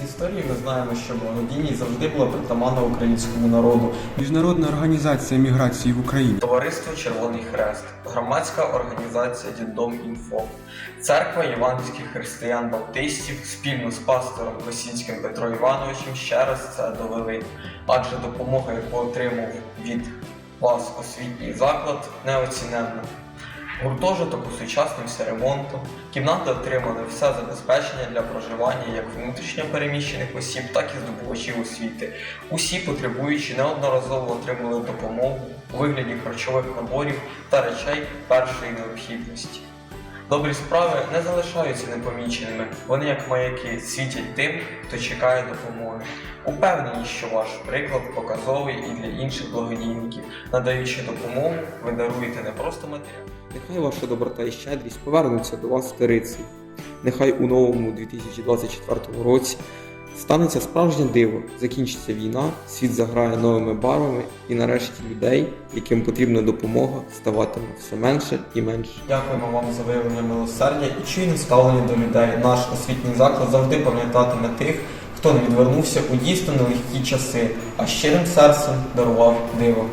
З історії ми знаємо, що благодійність завжди була притаманна українському народу. Міжнародна організація міграції в Україні. Товариство Червоний Хрест, громадська організація Дідом Інфо, церква євангельських християн-баптистів спільно з пастором Косінським Петро Івановичем ще раз це довели. Адже допомога, яку отримав від вас освітній заклад, неоціненна. Гуртожиток усучаснився ремонтом, кімнати отримали все забезпечення для проживання як внутрішньо переміщених осіб, так і здобувачів освіти. Усі потребуючі неодноразово отримали допомогу у вигляді харчових наборів та речей першої необхідності. Добрі справи не залишаються непоміченими, вони як маяки світять тим, хто чекає допомоги. Упевнені, що ваш приклад показовий і для інших благодійників. Надаючи допомогу, ви даруєте не просто матеріал. Нехай ваша доброта і щедрість повернуться до вас сторицею. Нехай у новому 2024 році станеться справжнє диво, закінчиться війна, світ заграє новими барвами, і нарешті людей, яким потрібна допомога, ставатиме все менше і менше. Дякуємо вам за виявлення милосердя і чуйне ставлення до людей. Наш освітній заклад завжди пам'ятатиме тих, хто не відвернувся у дійсно нелегкі часи, а щирим серцем дарував диво.